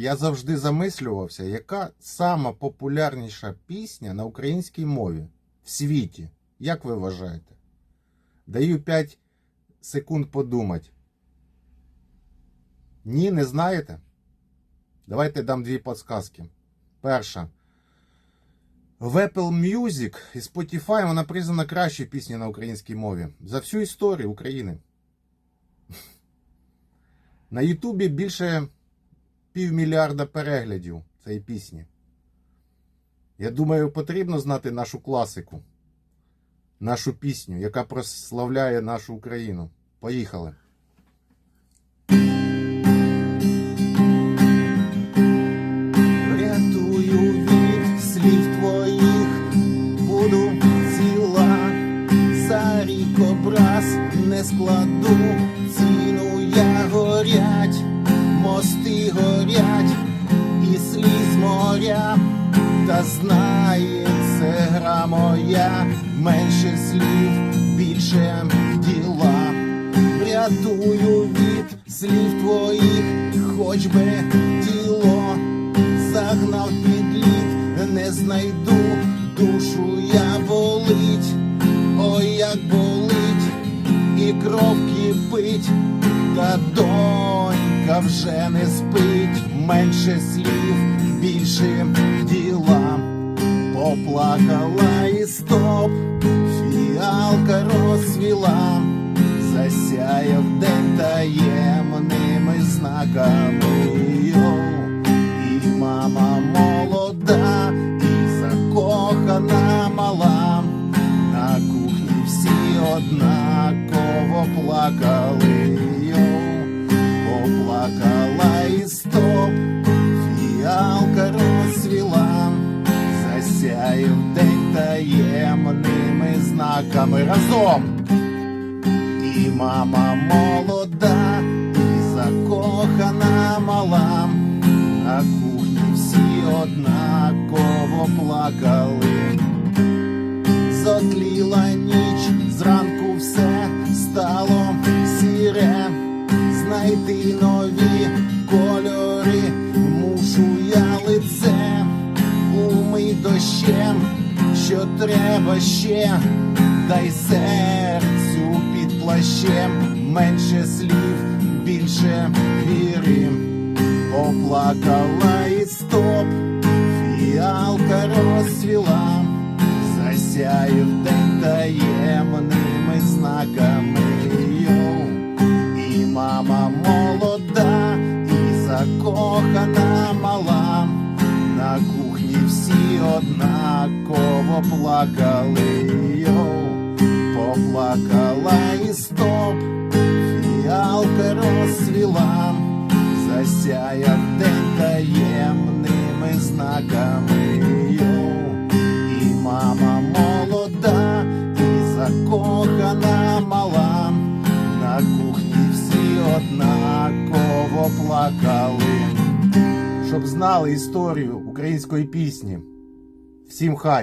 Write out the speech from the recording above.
я завжди замислювався, яка сама популярніша пісня на українській мові в світі. Як ви вважаєте? Даю 5 секунд подумати. Ні, не знаєте? Давайте дам дві подсказки. Перша. В Apple Music і Spotify вона признана кращою піснею на українській мові за всю історію України. На Ютубі більше півмільярда переглядів цієї пісні. Я думаю, потрібно знати нашу класику, нашу пісню, яка прославляє нашу Україну. Поїхали. Образ не складу, ціну я горять, мости горять, і сліз моря, та знає це гра моя, менше слів, більше діла. Врятую від слів твоїх, хоч би тіло загнав під лід, не знайду, душу я болить, ой, як болить, і кров кипить, та вже не спить, менше слів, більше діла, поплакала і стоп, фіалка розсвіла, засяяв день таємними знаками. І мама молода, і закохана мала. На кухні всі однаково плакали. Йоу. Поплакала і стоп, фіалка розсвіла, засяяв день таємними знаками разом. І мама молода, і закохана мала. На кухні всі однаково плакали. Нові кольори, мушу я лице, умий дощем, що треба ще, дай серцю під плащем, менше слів, більше віри. Поплакала і стоп, фіалка розцвіла, засяяв день таємними однаково плакали. Йоу. Поплакала і стоп, фіалка розцвіла засяяв день таємними знаками. Йоу. І мама молода, і закохана мала. На кухні всі однаково плакали. Щоб знали історію української пісні. Всім хай!